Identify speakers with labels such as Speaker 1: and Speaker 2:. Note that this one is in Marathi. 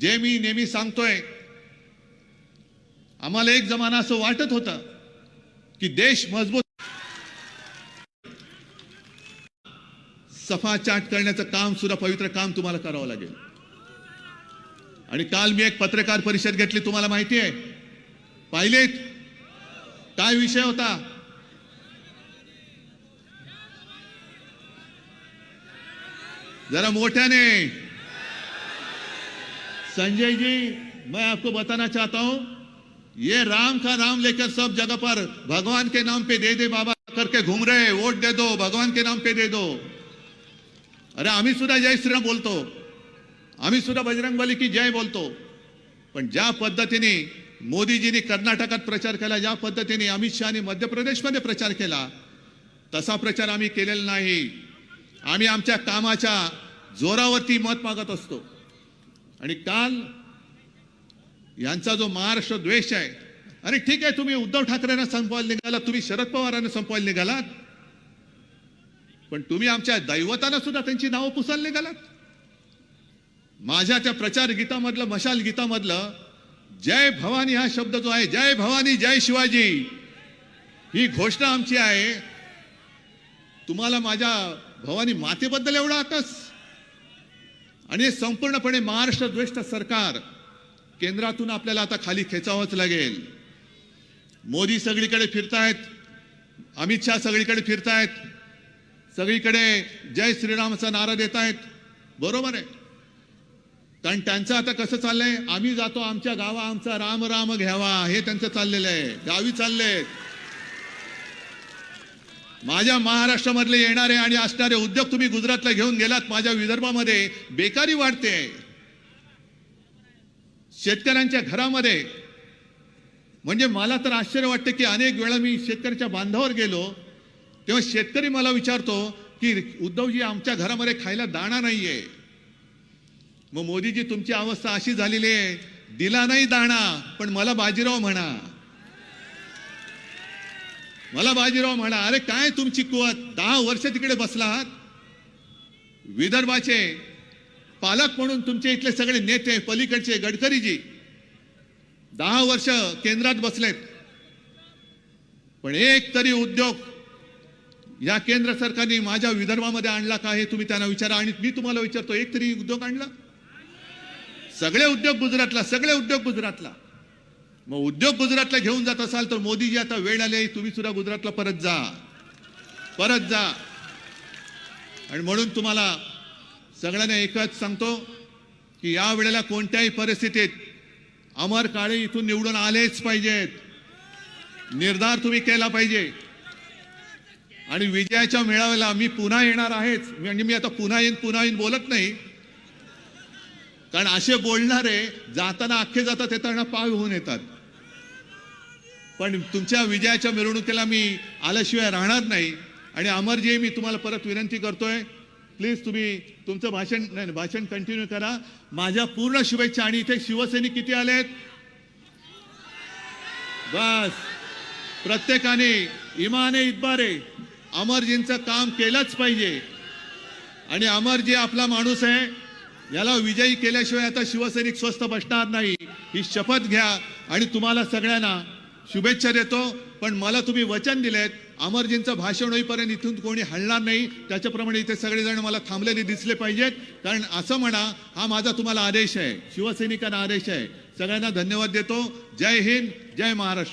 Speaker 1: जे मी नेहमी सांगतोय आम्हाला एक जमाना असं वाटत होतं की देश मजबूत सफा चाट करण्याचं काम सुद्धा पवित्र काम तुम्हाला करावं लागेल. आणि काल मी एक पत्रकार परिषद घेतली तुम्हाला माहिती आहे. पाहिलेत? काय विषय होता? जरा मोठ्याने संजय जी मैं आपको बताना चाहता हूं ये राम का नाम लेकर सब जगह पर भगवान के नाम पे दे दे बाबा करके घूम रहे वोट दे दो भगवान के नाम पे दे दो। अरे आम्ही सुद्धा जय श्रीराम बोलतो। आम्ही सुद्धा बजरंगबली की जय बोलतो। पण ज्या पद्धतीने मोदीजींनी कर्नाटकात प्रचार केला ज्या पद्धतीने अमित शहानी मध्य प्रदेशमध्ये प्रचार केला तसा प्रचार आम्ही केलेला नाही. आम्ही आमच्या कामाच्या जोरावरती मत मागत असतो. आणि काल यांचा जो महाराष्ट्र द्वेष आहे अरे ठीक आहे तुम्ही उद्धव ठाकरेंना संपवायला निघाला तुम्ही शरद पवारांना संपवायला निघालात पण तुम्ही आमच्या दैवताना सुद्धा त्यांची नावं पुसायला निघालात. माझ्या त्या प्रचार गीतामधलं मशाल गीतामधलं जय भवानी हा शब्द जो आहे जय भवानी जय शिवाजी ही घोषणा आमची आहे. तुम्हाला माझ्या भवानी मातेबद्दल एवढा आकस आणि हे संपूर्णपणे महाराष्ट्र द्वेष्ट सरकार केंद्रातून आपल्याला आता खाली खेचावंच लागेल. मोदी सगळीकडे फिरतायत अमित शहा सगळीकडे फिरतायत सगळीकडे जय श्रीरामचा नारा देत आहेत बरोबर आहे. कारण त्यांचं आता कसं चाललंय? आम्ही जातो आमच्या गावा आमचा राम राम घ्यावा हे त्यांचं चाललेलं आहे. गावी चाललेत. माझ्या महाराष्ट्रामधले येणारे आणि असणारे उद्योग तुम्ही गुजरातला घेऊन गेलात माझ्या विदर्भामध्ये बेकारी वाढते. शेतकऱ्यांच्या घरामध्ये. म्हणजे मला तर आश्चर्य वाटतं की अनेक वेळा मी शेतकऱ्याच्या बांधावर गेलो तेव्हा शेतकरी मला विचारतो की उद्धवजी आमच्या घरामध्ये खायला दाणा नाहीये. मग मोदीजी तुमची अवस्था अशी झालेली आहे दिला नाही दाणा पण मला बाजीराव म्हणा. मला बाजीराव म्हणा अरे काय तुमची कुवत? दहा वर्ष तिकडे बसला आहात विदर्भाचे पालक म्हणून तुमचे इथले सगळे नेते पलीकडचे गडकरीजी दहा वर्ष केंद्रात बसलेत. पण एक तरी उद्योग या केंद्र सरकारने माझ्या विदर्भामध्ये आणला का हे तुम्ही त्यांना विचारा. आणि मी तुम्हाला विचारतो एक तरी उद्योग आणला? सगळे उद्योग गुजरातला सगळे उद्योग गुजरातला. मग उद्योग गुजरातला घेऊन जात असाल तर मोदीजी आता वेळ आली तुम्ही सुद्धा गुजरातला परत जा. परत जा. आणि म्हणून तुम्हाला सगळ्यांना एकच सांगतो की या वेळेला कोणत्याही परिस्थितीत अमर काळे इथून निवडून आलेच पाहिजेत. निर्धार तुम्ही केला पाहिजे. आणि विजयाच्या मेळाव्याला मी पुन्हा येणार आहेच. म्हणजे मी आता पुन्हा येईन पुन्हा येईन बोलत नाही. कारण असे बोलणारे जाताना अख्खे जातात येताना पाय होऊन येतात. पण तुमच्या विजयाच्या मिरवणुकीला मी आल्याशिवाय राहणार नाही. आणि अमरजी मी तुम्हाला परत विनंती करतोय प्लीज तुम्ही तुमचं भाषण नाही भाषण कंटिन्यू करा. माझ्या पूर्ण शुभेच्छा आणि इथे शिवसैनिक किती आलेत बस. प्रत्येकाने इमाने इतबारे अमरजींचं काम केलंच पाहिजे. आणि अमरजी आपला माणूस आहे याला विजयी केल्याशिवाय आता शिवसैनिक स्वस्थ बसणार नाही. ही शपथ घ्या आणि तुम्हाला सगळ्यांना शुभेच्छा देतो पण मला तुम्ही वचन दिलेत. अमरजींचं भाषण होईपर्यंत इथून कोणी हलणार नाही. त्याच्याप्रमाणे इथे सगळेजण मला थांबलेले दिसले पाहिजेत. कारण असं म्हणा हा माझा तुम्हाला आदेश आहे. शिवसैनिकांना आदेश आहे. सगळ्यांना धन्यवाद देतो. जय हिंद जय महाराष्ट्र.